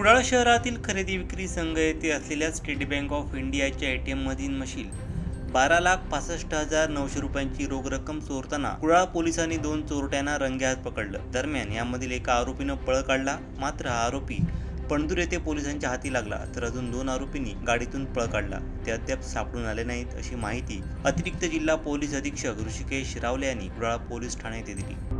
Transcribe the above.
Kudal शहरातील खरेदी विक्री संघ येथे असलेल्या स्टेट बँक ऑफ इंडियाच्या एटीएम मधील मशीन बारा लाख पासष्ट हजार नऊशे रुपयांची रोख रक्कम चोरताना कुडाळ पोलिसांनी दोन चोरट्यांना रंगेहात पकडलं. दरम्यान यामधील एका आरोपीनं पळ काढला. मात्र हा आरोपी पणदूर येथे पोलिसांच्या हाती लागला तर अजून दोन आरोपींनी गाडीतून पळ काढला. ते अद्याप सापडून आले नाहीत अशी माहिती अतिरिक्त जिल्हा पोलीस अधीक्षक ऋषिकेश रावले यांनी कुडाळ पोलीस ठाण्यात दिली.